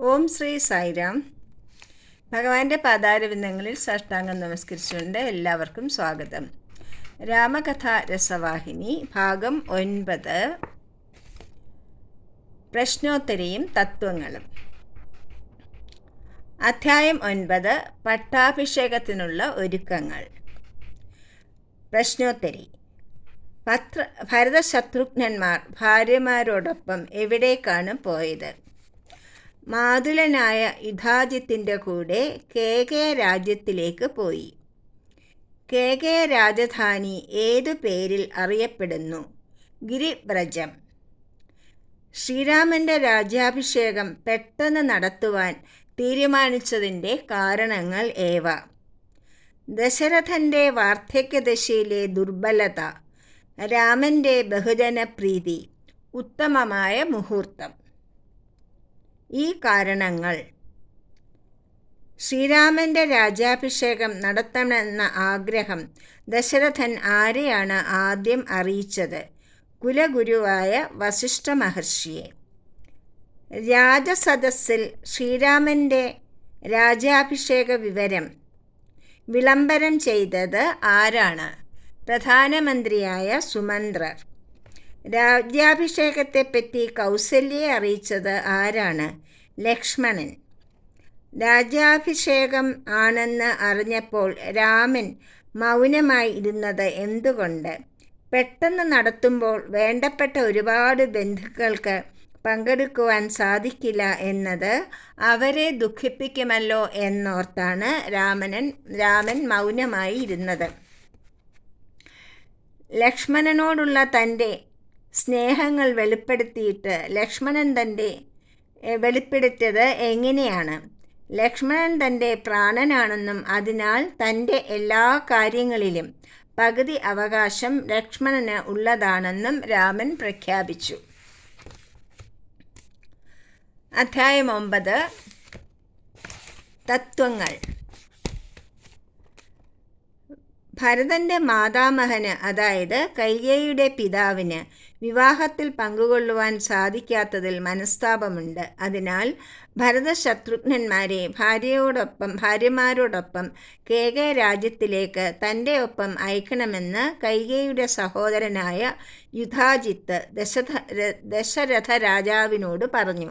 ഓം ശ്രീ സായിരാം. ഭഗവാന്റെ പാതാരവിന്ദങ്ങളിൽ സാഷ്ടാംഗം നമസ്കരിച്ചുകൊണ്ട് എല്ലാവർക്കും സ്വാഗതം. രാമകഥ രസവാഹിനി ഭാഗം ഒൻപത്. പ്രശ്നോത്തരയും തത്വങ്ങളും. അധ്യായം ഒൻപത് പട്ടാഭിഷേകത്തിനുള്ള ഒരുക്കങ്ങൾ. പ്രശ്നോത്തരി. പത്ര ഭരതശത്രുഘ്നന്മാർ ഭാര്യമാരോടൊപ്പം എവിടേക്കാണ് പോയത്? മാതുലനായ യുധാജിത്തിന്റെ കൂടെ കേകയ രാജ്യത്തിലേക്ക് പോയി. കേകയ രാജധാനി ഏതു പേരിൽ അറിയപ്പെടുന്നു? ഗിരിബ്രജം. ശ്രീരാമന്റെ രാജ്യാഭിഷേകം പെട്ടെന്ന് നടത്തുവാൻ തീരുമാനിച്ചതിന്റെ കാരണങ്ങൾ ഏവ? ദശരഥന്റെ വാർദ്ധക്യദശയിലെ ദുർബലത രാമന്റെ ബഹുജനപ്രീതി ഉത്തമമായ മുഹൂർത്തം. ഈ കാരണങ്ങൾ. ശ്രീരാമന്റെ രാജാഭിഷേകം നടത്തണമെന്ന ആഗ്രഹം ദശരഥൻ ആരെയാണ് ആദ്യം അറിയിച്ചത്? കുലഗുരുവായ വസിഷ്ഠ മഹർഷിയെ. രാജസദസ്സിൽ ശ്രീരാമന്റെ രാജാഭിഷേക വിവരം വിളംബരം ചെയ്തത് ആരാണ്? പ്രധാനമന്ത്രിയായ സുമന്ത്രർ. രാജ്യാഭിഷേകത്തെപ്പറ്റി കൗസല്യെ അറിയിച്ചത് ആരാണ്? ലക്ഷ്മണൻ. രാജ്യാഭിഷേകം ആണെന്ന് അറിഞ്ഞപ്പോൾ രാമൻ മൗനമായി ഇരുന്നത് എന്തുകൊണ്ട്? പെട്ടെന്ന് നടത്തുമ്പോൾ വേണ്ടപ്പെട്ട ഒരുപാട് ബന്ധുക്കൾക്ക് പങ്കെടുക്കുവാൻ സാധിക്കില്ല എന്നത് അവരെ ദുഃഖിപ്പിക്കുമല്ലോ എന്നോർത്താണ് രാമനൻ രാമൻ മൗനമായി ഇരുന്നത്. ലക്ഷ്മണനോടുള്ള തന്റെ സ്നേഹങ്ങൾ വെളിപ്പെടുത്തിയിട്ട് ലക്ഷ്മണൻ തന്റെ വെളിപ്പെടുത്തിയത് എങ്ങനെയാണ്? ലക്ഷ്മണൻ തന്റെ പ്രാണനാണെന്നും അതിനാൽ തന്റെ എല്ലാ കാര്യങ്ങളിലും പകുതി അവകാശം ലക്ഷ്മണന് ഉള്ളതാണെന്നും രാമൻ പ്രഖ്യാപിച്ചു. അധ്യായം ഒമ്പത്. തത്വങ്ങൾ. ഭരതന്റെ മാതാമഹന് അതായത് കൈകേയുടെ പിതാവിന് വിവാഹത്തിൽ പങ്കുകൊള്ളുവാൻ സാധിക്കാത്തതിൽ മനസ്താപമുണ്ട്. അതിനാൽ ഭരതശത്രുഘ്നന്മാരെ ഭാര്യയോടൊപ്പം ഭാര്യമാരോടൊപ്പം കേക രാജ്യത്തിലേക്ക് തന്റെ ഒപ്പം അയക്കണമെന്ന് കൈകേയുടെ സഹോദരനായ യുധാജിത്ത് ദശധ ദശരഥ രാജാവിനോട് പറഞ്ഞു.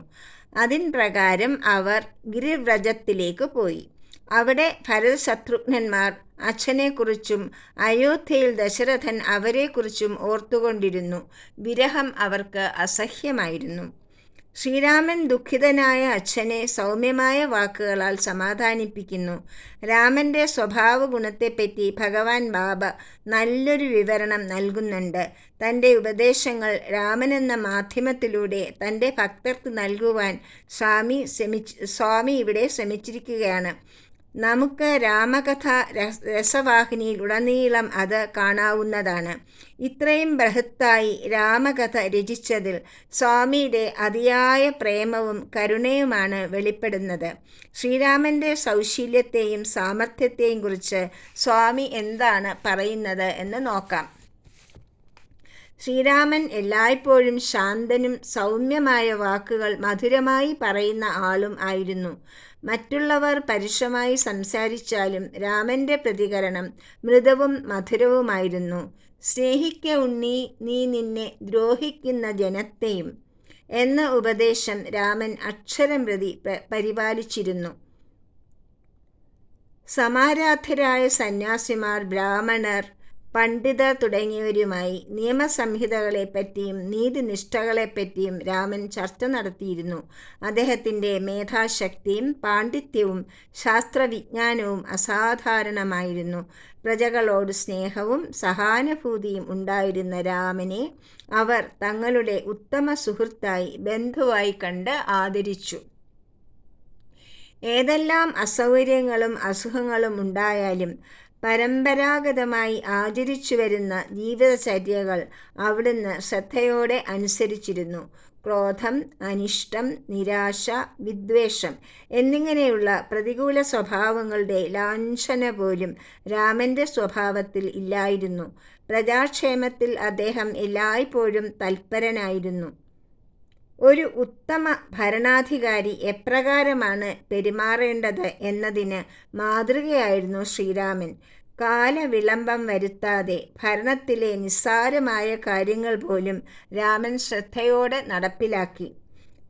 അതിൻ പ്രകാരം അവർ ഗിരിവ്രജത്തിലേക്ക് പോയി. അവിടെ ഭരതശത്രുഘ്നന്മാർ അച്ഛനെക്കുറിച്ചും അയോധ്യയിൽ ദശരഥൻ അവരെക്കുറിച്ചും ഓർത്തുകൊണ്ടിരുന്നു. വിരഹം അവർക്ക് അസഹ്യമായിരുന്നു. ശ്രീരാമൻ ദുഃഖിതനായ അച്ഛനെ സൗമ്യമായ വാക്കുകളാൽ സമാധാനിപ്പിക്കുന്നു. രാമന്റെ സ്വഭാവ ഗുണത്തെപ്പറ്റി ഭഗവാൻ ബാബ നല്ലൊരു വിവരണം നൽകുന്നുണ്ട്. തന്റെ ഉപദേശങ്ങൾ രാമനെന്ന മാധ്യമത്തിലൂടെ തന്റെ ഭക്തർക്ക് നൽകുവാൻ സ്വാമി ശ്രമിച്ച് സ്വാമി ഇവിടെ ശ്രമിച്ചിരിക്കുകയാണ്. നമുക്ക് രാമകഥ രസവാഹിനിയിൽ ഉടനീളം അത് കാണാവുന്നതാണ്. ഇത്രയും ബൃഹത്തായി രാമകഥ രചിച്ചതിൽ സ്വാമിയുടെ അതിയായ പ്രേമവും കരുണയുമാണ് വെളിപ്പെടുന്നത്. ശ്രീരാമന്റെ സൗശീല്യത്തെയും സാമർഥ്യത്തെയും കുറിച്ച് സ്വാമി എന്താണ് പറയുന്നത് എന്ന് നോക്കാം. ശ്രീരാമൻ എല്ലായ്പ്പോഴും ശാന്തനും സൗമ്യമായ വാക്കുകൾ മധുരമായി പറയുന്ന ആളും ആയിരുന്നു. മറ്റുള്ളവർ പരുഷമായി സംസാരിച്ചാലും രാമന്റെ പ്രതികരണം മൃദുവും മധുരവുമായിരുന്നു. സ്നേഹിക്ക ഉണ്ണി നീ നിന്നെ ദ്രോഹിക്കുന്ന ജനത്തെയും എന്ന ഉപദേശം രാമൻ അക്ഷരം പ്രതി പരിപാലിച്ചിരുന്നു. സമാരാധരായ സന്യാസിമാർ ബ്രാഹ്മണർ പണ്ഡിതർ തുടങ്ങിയവരുമായി നിയമസംഹിതകളെപ്പറ്റിയും നീതിനിഷ്ഠകളെപ്പറ്റിയും രാമൻ ചർച്ച നടത്തിയിരുന്നു. അദ്ദേഹത്തിന്റെ മേധാശക്തിയും പാണ്ഡിത്യവും ശാസ്ത്രവിജ്ഞാനവും അസാധാരണമായിരുന്നു. പ്രജകളോട് സ്നേഹവും സഹാനുഭൂതിയും ഉണ്ടായിരുന്ന രാമനെ അവർ തങ്ങളുടെ ഉത്തമ സുഹൃത്തായി ബന്ധുവായി കണ്ട് ആദരിച്ചു. ഏതെല്ലാം അസൗകര്യങ്ങളും അസുഖങ്ങളും ഉണ്ടായാലും പരമ്പരാഗതമായി ആചരിച്ചു വരുന്ന ജീവിതചര്യകൾ അവിടുന്ന് ശ്രദ്ധയോടെ അനുസരിച്ചിരുന്നു. ക്രോധം അനിഷ്ടം നിരാശ വിദ്വേഷം എന്നിങ്ങനെയുള്ള പ്രതികൂല സ്വഭാവങ്ങളുടെ ലാഞ്ചന പോലും രാമന്റെ സ്വഭാവത്തിൽ ഇല്ലായിരുന്നു. പ്രജാക്ഷേമത്തിൽ അദ്ദേഹം എല്ലായ്പ്പോഴും തൽപരനായിരുന്നു. ഒരു ഉത്തമ ഭരണാധികാരി എപ്രകാരമാണ് പെരുമാറേണ്ടത് എന്നതിന് മാതൃകയായിരുന്നു ശ്രീരാമൻ. കാലവിളംബം വരുത്താതെ ഭരണത്തിലെ നിസ്സാരമായ കാര്യങ്ങൾ പോലും രാമൻ ശ്രദ്ധയോടെ നടപ്പിലാക്കി.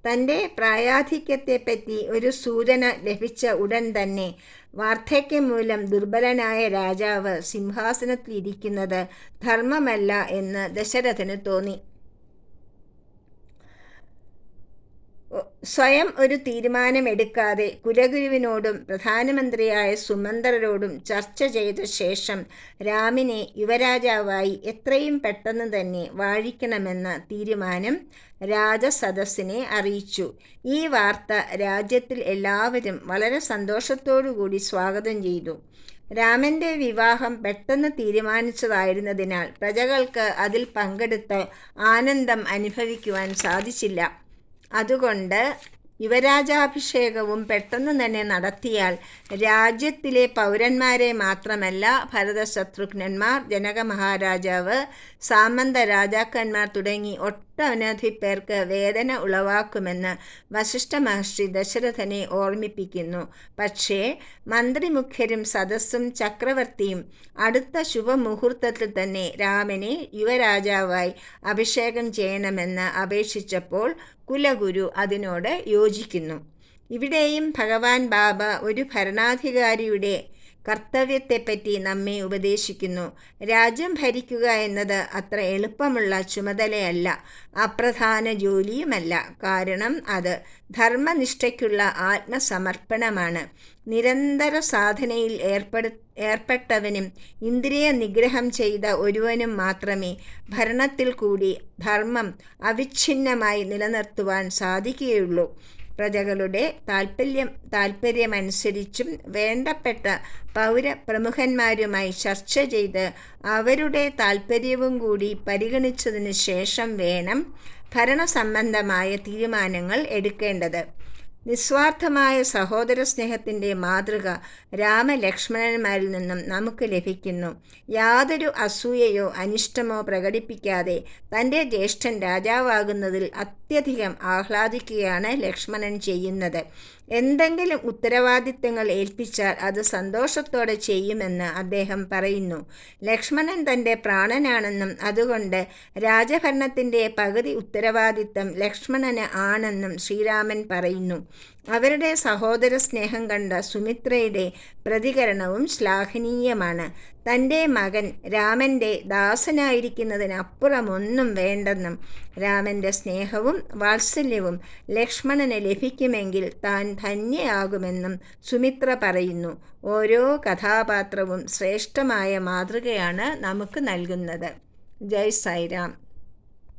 തന്റെ പ്രായാധിക്യത്തെപ്പറ്റി ഒരു സൂചന ലഭിച്ച ഉടൻ തന്നെ വാർദ്ധക്യം മൂലം ദുർബലനായ രാജാവ് സിംഹാസനത്തിലിരിക്കുന്നത് ധർമ്മമല്ല എന്ന് ദശരഥന് തോന്നി. സ്വയം ഒരു തീരുമാനമെടുക്കാതെ കുലഗുരുവിനോടും പ്രധാനമന്ത്രിയായ സുമന്ത്രരോടും ചർച്ച ചെയ്ത ശേഷം രാമിനെ യുവരാജാവായി എത്രയും പെട്ടെന്ന് തന്നെ വാഴിക്കണമെന്ന തീരുമാനം രാജസദസ്സിനെ അറിയിച്ചു. ഈ വാർത്ത രാജ്യത്തിൽ എല്ലാവരും വളരെ സന്തോഷത്തോടുകൂടി സ്വാഗതം ചെയ്തു. രാമന്റെ വിവാഹം പെട്ടെന്ന് തീരുമാനിച്ചതായിരുന്നതിനാൽ പ്രജകൾക്ക് അതിൽ പങ്കെടുത്ത് ആനന്ദം അനുഭവിക്കുവാൻ സാധിച്ചില്ല. അതുകൊണ്ട് യുവരാജാഭിഷേകവും പെട്ടെന്ന് തന്നെ നടത്തിയാൽ രാജ്യത്തിലെ പൗരന്മാരെ മാത്രമല്ല ഭരത ശത്രുഘ്നന്മാർ ജനക മഹാരാജാവ് സാമന്ത രാജാക്കന്മാർ തുടങ്ങി ഒട്ടനവധി പേർക്ക് വേദന ഉളവാക്കുമെന്ന് വശിഷ്ഠ മഹർഷി ദശരഥനെ ഓർമ്മിപ്പിക്കുന്നു. പക്ഷേ മന്ത്രിമുഖ്യരും സദസ്സും ചക്രവർത്തിയും അടുത്ത ശുഭമുഹൂർത്തത്തിൽ തന്നെ രാമനെ യുവരാജാവായി അഭിഷേകം ചെയ്യണമെന്ന് അപേക്ഷിച്ചപ്പോൾ കുലഗുരു അതിനോട് യോജിക്കുന്നു. ഇവിടെയും ഭഗവാൻ ബാബ ഒരു ഭരണാധികാരിയുടെ കർത്തവ്യത്തെപ്പറ്റി നമ്മെ ഉപദേശിക്കുന്നു. രാജ്യം ഭരിക്കുക എന്നത് അത്ര എളുപ്പമുള്ള ചുമതലയല്ല. അപ്രധാന ജോലിയുമല്ല. കാരണം അത് ധർമ്മനിഷ്ഠയ്ക്കുള്ള ആത്മസമർപ്പണമാണ്. നിരന്തര സാധനയിൽ ഏർപ്പെടു ഏർപ്പെട്ടവനും ഇന്ദ്രിയ നിഗ്രഹം ചെയ്ത ഒരുവനും മാത്രമേ ഭരണത്തിൽ കൂടി ധർമ്മം അവിഛിന്നമായി നിലനിർത്തുവാൻ സാധിക്കുകയുള്ളൂ. പ്രജകളുടെ താൽപ്പര്യം താൽപ്പര്യമനുസരിച്ചും വേണ്ടപ്പെട്ട പൗരപ്രമുഖന്മാരുമായി ചർച്ച ചെയ്ത് അവരുടെ താൽപ്പര്യവും കൂടി പരിഗണിച്ചതിന് ശേഷം വേണം ഭരണസംബന്ധമായ തീരുമാനങ്ങൾ എടുക്കേണ്ടത്. നിസ്വാർത്ഥമായ സഹോദര സ്നേഹത്തിന്റെ മാതൃക രാമലക്ഷ്മണന്മാരിൽ നിന്നും നമുക്ക് ലഭിക്കുന്നു. യാതൊരു അസൂയയോ അനിഷ്ടമോ പ്രകടിപ്പിക്കാതെ തന്റെ ജ്യേഷ്ഠൻ രാജാവാകുന്നതിൽ അത്യധികം ആഹ്ലാദിക്കുകയാണ് ലക്ഷ്മണൻ ചെയ്യുന്നത്. എന്തെങ്കിലും ഉത്തരവാദിത്തങ്ങൾ ഏൽപ്പിച്ചാൽ അത് സന്തോഷത്തോടെ ചെയ്യുമെന്ന് അദ്ദേഹം പറയുന്നു. ലക്ഷ്മണൻ തന്റെ പ്രാണനാണെന്നും അതുകൊണ്ട് രാജഭരണത്തിന്റെ പകുതി ഉത്തരവാദിത്തം ലക്ഷ്മണന് ആണെന്നും ശ്രീരാമൻ പറയുന്നു. അവരുടെ സഹോദര സ്നേഹം കണ്ട സുമിത്രയുടെ പ്രതികരണവും ശ്ലാഘനീയമാണ്. തന്റെ മകൻ രാമന്റെ ദാസനായിരിക്കുന്നതിനപ്പുറമൊന്നും വേണ്ടെന്നും രാമന്റെ സ്നേഹവും വാത്സല്യവും ലക്ഷ്മണന് ലഭിക്കുമെങ്കിൽ താൻ ധന്യയാകുമെന്നും സുമിത്ര പറയുന്നു. ഓരോ കഥാപാത്രവും ശ്രേഷ്ഠമായ മാതൃകയാണ് നമുക്ക് നൽകുന്നത്. ജയ് സായിരാം.